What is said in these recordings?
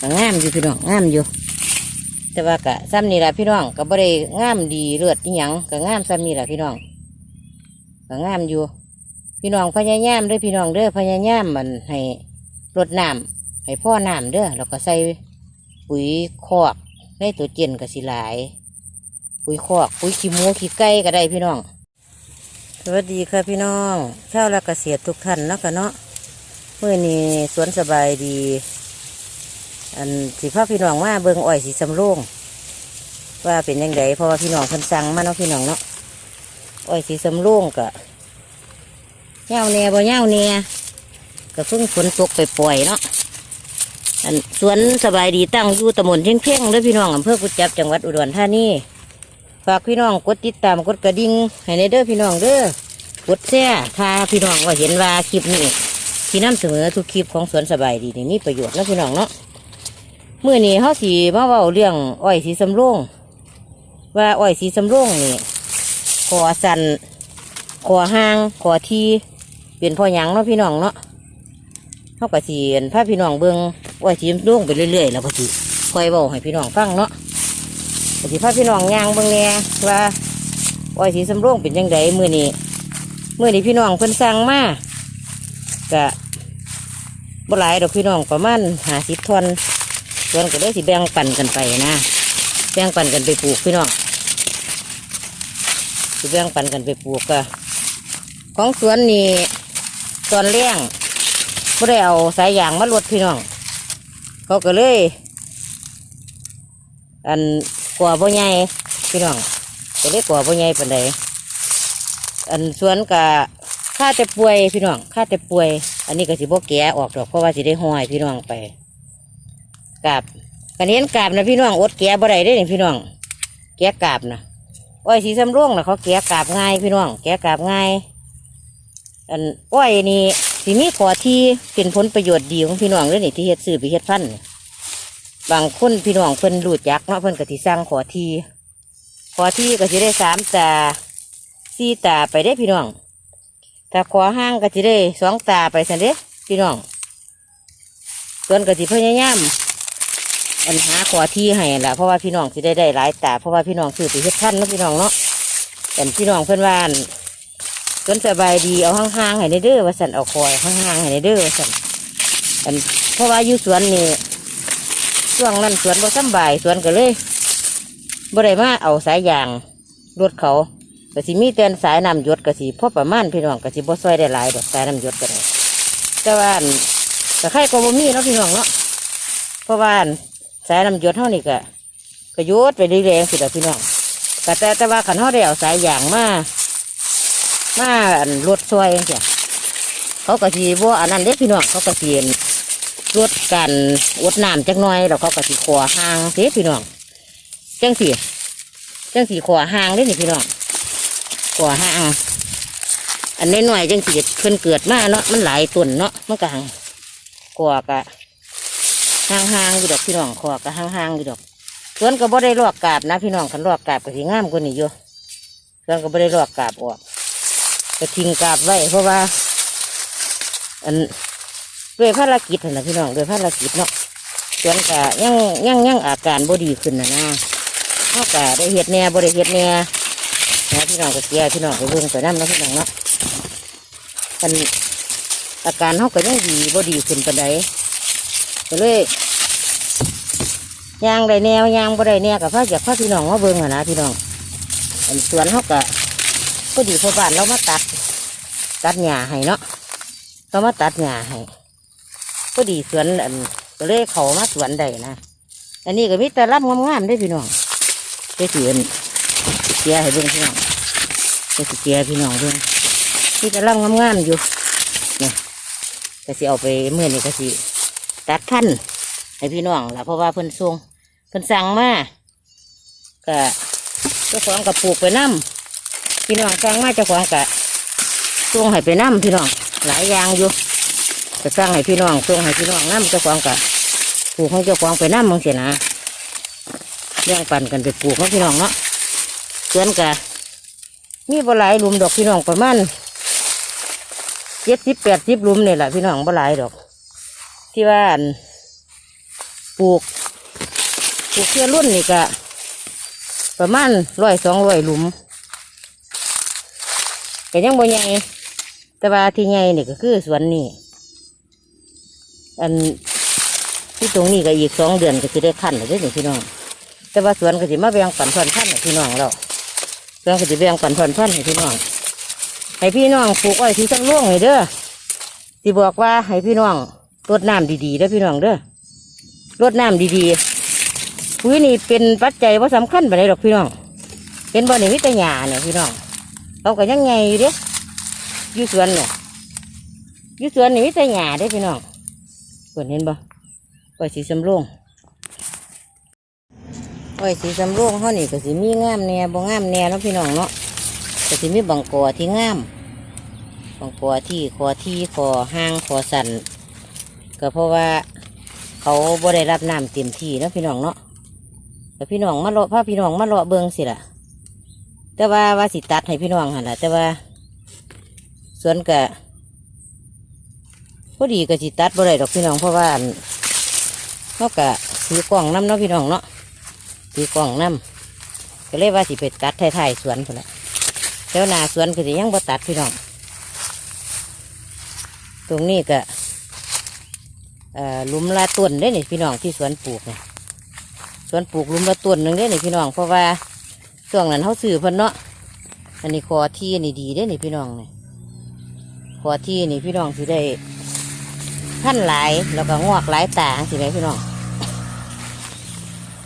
ก็งามอยู่พี่น้องงามอยู่ แต่ว่ากะซ้ำนี่ละพี่น้องก็บ่ได้งามดีเลือดที่หยังก็งามซ้ำนี่ละพี่น้องก็งามอยู่ พี่น้องพยายามเด้อพี่น้องเด้อพยายามมันให้รดน้ำให้พ่อน้ำเด้อแล้วก็ใส่ปุ๋ยคอกในตัวเจียนก็สิหลาย ปุ๋ยคอกปุ๋ยขี้หมูขี้ไก่ก็ได้พี่น้องสวัสดีค่ะพี่น้องชาวละเกษตรทุกท่านนาะคะเนาะเมื่อนี้สวนสบายดี อันสิพาพี่น้องมาเบิ่งอ้อยสีสำโรงว่าเป็นยังไงเพราะว่าพี่น้องเพิ่นสั่งมาเนาะพี่น้องเนาะอ้อยสีสำโรงกะเง่าแหน่บ่เง่าแหน่ก็เพิ่งฝนตกไปปล่อยๆเนาะอันสวนสบายดีตั้งอยู่ตำบลเชียงเพ่งเด้อพี่น้องอำเภอกุจจับจังหวัดอุดรธานีฝากพี่น้องกดติดตามกดกระดิ่งให้ในเด้อพี่น้องเด้อกดแชร์ถ้าพี่น้องว่าเห็นว่าคลิปนี้ที่นํเสนอทุกคลิปของสวนสบายดีนี่มีประโยชน์นะพี่น้องเนาะ มื่อนี้เขาสีมาเว้าเรื่องอ้อยสีสำโรงว่าอ้อยสีสำโรงนี่คอสันคอห้างคอทีเป็นพ่อหยังเนาะพี่น้องเนาะเขาก็สีพาพี่น้องเบิ่งอ้อยสีสำโรงไปเรื่อยๆแล้วก็สิคอยเว้าให้พี่น้องฟังเนาะปฏิภาพพี่น้องย่างเบางแหน่ว่าอ้อยสีสำโรงเป็นยังไงมื่อนี้มื่อนี้พี่น้องเพิ่นสั่งมากะบ่หลายดอกพี่น้องประมาณหาสิบทอน ส่วนก็ได้สิแบ่งปันกันไปนะ แบ่งปันกันไปปลูกพี่น้องสิแบ่งปันกันไปปลูกกะของสวนนี่ตอนเลี้ยงบ่ได้เอาสายยางมาลวดพี่น้อง เขาก็เลย อันกว่าบ่ใหญ่พี่น้องก็เลยกว่าบ่ใหญ่ปานใดอันสวนกะค่าแต่ป่วยพี่น้องค่าแต่ป่วย อันนี้ก็สิบ่แก่ออกดอกเพราะว่าสิได้ห้อยพี่น้องไป กาบกันเห็นกาบนะพี่น้องอดแก่บ่ได้ได้นี่พี่น้อง แก่กาบนะอ้อยสีสำร่วงนะเขาแก่กาบง่ายพี่น้อง แก่กาบง่าย อันอ้อยนี่สิมีขอที่เป็นผลประโยชน์ดีของพี่น้องเลยนี่ที่เฮ็ดซื้อไปเฮ็ดพันธุ์นี่บางคนพี่น้องเพิ่นรู้จักเนาะเพิ่นก็สิสร้างขอทีขอทีก็สิได้สามตาสี่ตาไปได้พี่น้องถ้าขอห้างก็สิได้สองตาไปสันเด้พี่น้องส่วนก็สิพยายาม อันหาขอที่ให้ละเพราะว่าพี่น้องสิได้ได้หลายตาเพราะว่าพี่น้องซื้อไปเฮ็ดพันธุ์เนาะพี่น้องเนาะแต่พี่น้องเพิ่อนว่านจนสบายดีเอาห่างๆให้ในเด้อว่าสันเอาคอยห่างๆให้ในเด้อว่าสันอันเพราะว่าอยู่สวนนี่ช่วงนั้นสวนบ่สบายสวนก็เลยบ่ได้มาเอาสายยางรถเขาก็สิมีแต่สายน้ำยดก็สิพอประมาณพี่น้องก็สิบ่ซอยได้หลายดอกสายน้ำยดก็ได้แต่ว่าอั่ใครก็บ่มีเนาะพี่น้องเนาะเพราะว่า สายน้ำหยดเท่านี้ก็ก็ยดไปเรื่อยๆสิเด้อพี่น้องก็แต่แต่ว่าขันเฮาได้เอาสายยางมามาอันรถซอยจังซี่เขาก็สิบ่าอันนั้นเด้พี่น้องเขาก็สิลดกันอดน้ำจักหน่อยแล้วเขาก็สีขวห่างเด้พี่น้องจังสีจังสีขวห่างเด้นี่พี่น้องขวห่างอันน้อยๆจังสีเพิ่นเกิดมาเนาะมันหลายต้นเนาะมันก็ห่างขวกะ ห่างๆอยู่ดอกพี่น้องขวกะห่างๆอยู่ดอกส่วนก็บ่ได้ลอกกาบนะ พี่น้องคันลอกกาบก็สิงามกว่านี้อยู่ส่วนก็บ่ได้ลอกกาบออกก็ทิ้งกาบไว้เพราะว่า อันด้วยภารกิจนะพี่น้องด้วยภารกิจเนาะสวนกะยังยังยังอาการบ่ดีขึ้นนะนะเขากะได้เห็ดแน่บ่ได้เห็ดแน่นะพี่น้องก็เกียพี่น้องไปเบิ่งไปน้ำนะพี่น้องเนาะกันอาการเขาก็ยังดีบ่ดีขึ้นปานใด ก็เลยยางได้แนวยางบ่ได้แนวกับพาจากพาพี่น้องมาเบิ่งนะพี่น้องอันสวนเขากะก็ดีพอบ้านเรามาตัด ตัดหญ้าให้เนาะเรามาตัดหญ้าให้พอดีสวนอันก็เลยเขามาสวนใดนะอันนี้ก็มีแต่รับงามๆได้พี่น้องได้ถืออันเกียให้เบิ่งพี่น้องได้สิเกียพี่น้องเบิ่งมีแต่รับงามๆอยู่เนี่ยก็สิเอาไปเมื่อนี้ก็สิ ตัดพันธุ์ให้พี่น้องละเพราะว่าเพิ่นส่งเพิ่นสั่งมาก็เจ้าของกับปลูกไปน้ำพี่น้องสั่งมาเจ้าของกะส่งให้ไปน้ำพี่น้อง หลายอย่างอยู่จะสร้างให้พี่น้องส่งให้พี่น้องน้ำเจ้าของกะปลูกของเจ้าของไปน้ำมึงเสียนะเลี้ยงปั่นกันไปปลูกของพี่น้องเนาะสวนกะมีบ่หลายหลุมดอกพี่น้องประมาณเจ็ดสิบแปดสิบหลุมนี่ยแหละพี่น้องบ่หลายดอก ที่ว่านปลูกปลูกเพื่อรุ่นนี่ก็ประมาณร้อยสองร้อยหลุมก็ยังบ่ใหญ่แต่ว่าที่ใหญ่นี่ก็คือสวนนี่อันที่ตรงนี้ก็อีกสองเดือนก็จะได้ขั้นแล้วเด้อนี่พี่น้อง แต่ว่าสวนก็จะมาแบ่งปันพันพันให้พี่น้องเราสวนก็จะแบ่งปันพันพันให้พี่น้อง ให้พี่น้องปลูกอ้อยที่ทั้งล่วงเลยเด้อที่บอกว่าให้พี่น้อง รดน้ำดีๆเด้พี่น้องเด้อรดน้ำดีๆปุ๋ยนี่เป็นปัจจัยว่าสำคัญไปไหนใดดอกพี่น้องเป็นบ่อนี่วิทยาเนี่ยพี่น้องเราก็ยังไงอยู่เด้อยู่สวนเนี่ยอยู่สวนนี่วิทยาเด้อพี่น้องเปิดเห็นบ่อ้อยสีสำโรงอ้อยสีสำโรงเขานี่ก็สิมีงามแน่บ่งามแน่เนาะพี่น้องเนาะก็จะมีบางกอที่งามบางกอที่คอที่คอห้างคอสัน ก็เพราะว่าเขาบ่ได้รับน้ำเต็มที่เนาะพี่น้องเนาะแต่พี่น้องมาเลาะพาพี่น้องมาเลาะเบิงสิล่ะ แต่ว่าว่าสิตัดให้พี่น้องหันล่ะ แต่ว่าสวนกะพอดีก็สิตัดบ่ได้ดอกพี่น้องเพราะว่าอันเขากะถือกล่องน้ำเนาะพี่น้องเนาะถือกล่องน้ำก็เลยว่าสิไปตัดไทยๆสวนพุ่นละแถวหนาสวนก็จะยังบ่ตัดพี่น้อง ตรงนี้ก็ ลุมละต้นได้นี่พี่น้องที่สวนปลูกเนี่ยสวนปลูกหลุมละต้นหนึ่งได้นี่พี่น้องเพราะว่าช่วงนั้นเขาซื้อพิ่นเนาะอันนี้คอที่นี่ดีได้นี่พี่น้องเนี่ยคอที่นี่พี่น้องสิได้ท่านหลายแล้วก็งอกหลายตาสิไหมพี่น้อง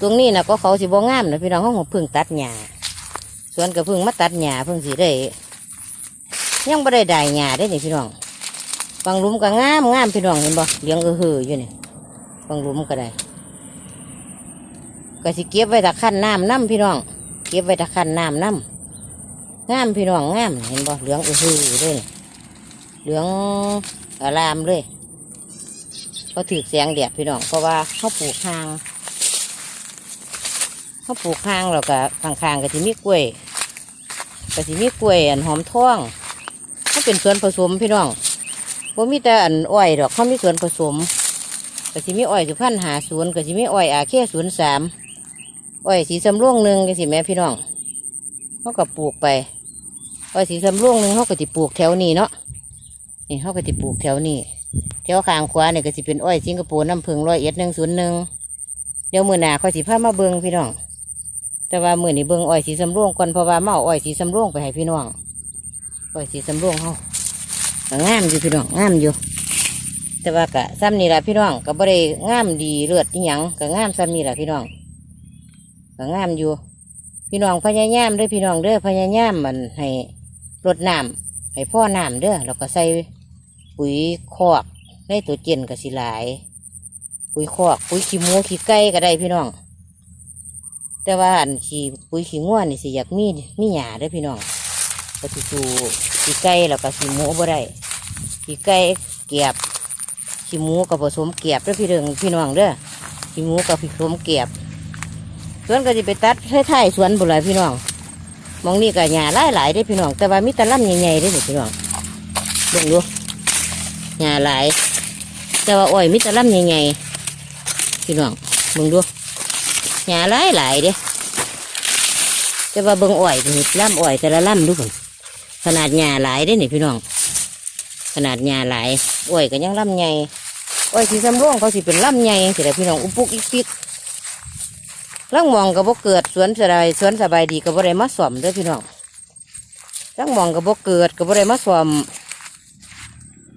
ตรงนี้นะก็เขาสิบ่งามนะพี่น้องเขาของพึ่งตัดหญ้าสวนก็เพิ่งมาตัดหญ้าพิ่งสิได้ยังไม่ได้ได้หญ้าได้นี่พี่น้อง บางหลุมก็งามงามพี่น้องเห็นบ่เลี้ยงเออเฮออยู่นี่บางหลุมก็ได้ก็สิเก็บไว้ตะขั้นน้ำน้ำพี่น้อง เก็บไว้ตะขั้นน้ำน้ำงามพี่น้องงามเห็นบ่เหลืองเออเฮอเลยเหลืองอารามเลยเขาถือแสงแดดพี่น้องเพราะว่าเขาปลูกทางเขาปลูกข้างแล้วก็ข้างๆก็จะมีกล้วยก็จะมีกล้วยอันหอมท่องเขาเป็นส่วนผสมพี่น้อง ว่มีแต่อันอ้อยดอกเขามีส่วนผสมก็จะมีอ้อยสุพรรณหาศูนย์ก็จะมีอ้อยอาเคศูนย์สามอ้อยสีสำร่วงหนึ่งก็สิแม่พี่น้องเขาก็ปลูกไปอ้อยสีสำร่วงหนึ่งเขาก็จะปลูกแถวนี้เนาะนี่เขาก็จะปลูกแถวนี้แถวข้างขวาเนี่ยก็จะเป็นอ้อยสิงคโปร์น้ำผึ้งร้อยเอ็ดหนึ่งศูนย์หนึ่งเดี๋ยวมือหนาเขาสิพามาเบิงพี่น้อง แต่ว่ามือนี้เบิ่งอ้อยสีสำรวงก่อนเพราะว่ามาเอาอ้อยสีสำรวงไปให้พี่น้องอ้อยสีสำรวงเขา งามอยู่พี่น้องงามอยู่ แต่ว่ากะซ้ำนี่แหละพี่น้องก็บ่ได้งามดีเลือดที่หยังก็งามซ้ำนี่แหละพี่น้องก็งามอยู่ พี่น้องพยายามเด้อพี่น้องเด้อพยายามมันให้รดน้ำให้พ่อน้ำเด้อแล้วก็ใส่ปุ๋ยคอกในตัวเจนก็สิหลาย ปุ๋ยคอก ปุ๋ยขี้หมูขี้ไก่ก็ได้พี่น้อง แต่ว่าอันขี้ปุ๋ยขี้ง่วนนี่สิอยากมีมีหยาเด้อพี่น้อง ก็สิสูขี้ไก่แล้วก็ขี้หมูบ่ได้ขี้ไก่เกียบขี้หมูกับผสมเกียบด้อพี่เด้งพี่น้องเด้อขี้หมูกับผสมเกียบสวนก็จะไปตัดให้ท้ายสวนบุหรี่พี่น้องมองนี่ก็หญ้าหลายหลายๆเด้พี่น้อง แต่ว่ามีตะล่ำใหญ่ๆเด้อนี่พี่น้องเบิ่งดูหญ้าหลาย แต่ว่าอ้อยมีตะล่ำใหญ่ๆพี่น้องเบิ่งดูหญ้าหลายหลายเด้แต่ว่าเบิ่งอ้อยนี่ล่ำอ้อยแต่ละล่ำดูผม ขนาดหญ้าหลายเด้นี่พี่น้อง ขนาดหญ้าหลายอ้อยก็ยังล่ำใหญ่อ้อยสีสำร่วงเขาสิเป็นล่ำใหญ่สิได้พี่น้องอุปุกอิกปิกลังมองก็บ่เกิดสวนสบายสวนสบายดีก็บ่ได้มาสวมด้อพี่น้องลังมองก็บ่เกิดก็บ่ได้มาสวม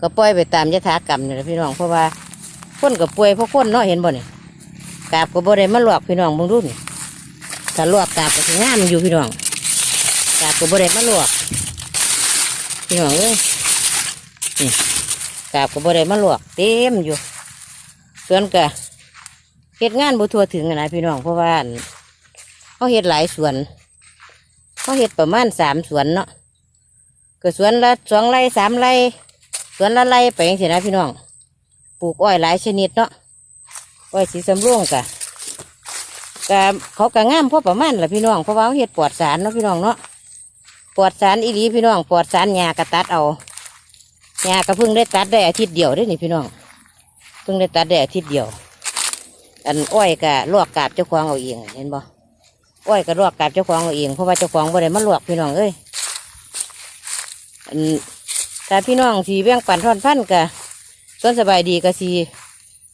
ก็ปล่อยไปตามยถากรรมนี่แหละพี่น้องเพราะว่าคนก็ป่วยเพราะคนเนาะเห็นบ่เนี่ยกาบก็บ่ได้มาลวกพี่น้องเบิ่งดูนี่ถ้าลวกกาบก็สิงามอยู่พี่น้องกาบก็บ่ได้มาลวก พี่น้องเอ้ยนี่กาบก็บ่ได้มาลวกเต็มอยู่ ส่วนกะเฮ็ดงานบ่ทั่วถึงนะพี่น้องเพราะว่าเขาเฮ็ดหลายสวนเขาเฮ็ดประมาณสามสวนเนาะก็สวนละสองไร่สามไร่สวนละไร่ไปอย่างนี้นะพี่น้องปลูกอ้อยหลายชนิดเนาะอ้อยสีสำร่วงกะกะเขากะงามพอประมาณละพี่น้องเพราะว่าเขาเห็ดปลอดสารเนาะพี่น้องเนาะ ปลอดสารอีหลีพี่น้องปลอดสารหญ้ากระตัดเอาหญ้ากระเพิ่งได้ตัดได้อาทิตย์เดียวได้นี่พี่น้องเพิ่งได้ตัดได้อาทิตย์เดียว อันอ้อยกะลวกกาบเจ้าของเอาเองเห็นบ่อ้อยกะลวกกาบเจ้าของเอาเองเพราะว่าเจ้าของบ่ได้มาลวกพี่น้องเอ้ยอันถ้าพี่น้องสีแบ่งปันท่อนพันกะส่วนสบายดีกะสี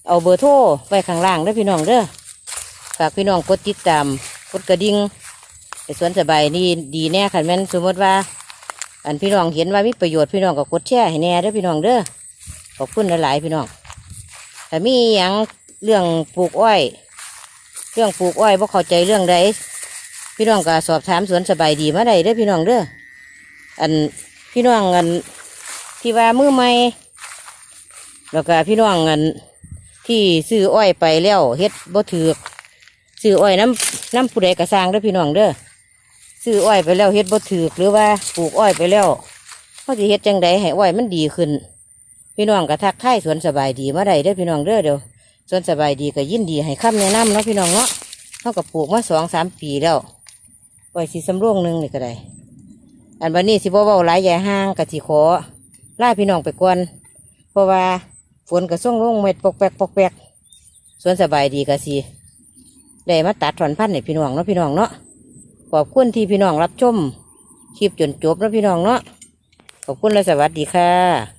เอาเบอร์โทรไว้ข้างล่างเด้อพี่น้องเด้อฝากพี่น้องกดติดตามกดกระดิ่ง ไอสวนสบายนี่ดีแน่คันแม่นสมมติว่า อันพี่น้องเห็นว่ามีประโยชน์พี่น้องก็กดแชร์ให้แน่เด้อพี่น้องเด้อขอบคุณหลายๆพี่น้องถ้ามีหยังเรื่องปลูกอ้อย เรื่องปลูกอ้อยบ่เข้าใจเรื่องใดพี่น้องก็สอบถามสวนสบายดีมาได้เด้อพี่น้องเด้ออันพี่น้องอันที่ว่ามือใหม่แล้วก็พี่น้องอันที่ซื้ออ้อยไปแล้วเฮ็ดบ่ถือกซื้ออ้อยน้ำน้ำผู้ใดกระสร้างเด้อพี่น้องเด้อ ซื้ออ้อยไปแล้วเฮ็ดบ่ถือหรือว่าปลูกอ้อยไปแล้วเขาจะเฮ็ดจังใดให้อ้อยมันดีขึ้น พี่น้องก็ทักทายสวนสบายดีมาได้เด้อพี่น้องเด้อเดี๋ยวสวนสบายดีก็ยินดีให้คำแนะนำเนาะพี่น้องเนาะเท่ากับปลูกมาสองสามปีแล้วปล่อยสีสำรวงหนึ่งนี่ก็ได้ อันวันนี้สิบ่เว้าหลายใหญ่ห้างกะสิขอล่าพี่น้องไปก่อนเพราะว่าฝนก็ส่งลงเม็ดปกแปกปกแปกสวนสบายดีก็สิได้มาตัดถอนพันธุ์ให้พี่น้องเนาะพี่น้องเนาะ ขอบคุณที่พี่น้องรับชมคลิปจนจบเนาะพี่น้องเนาะขอบคุณและสวัสดีค่ะ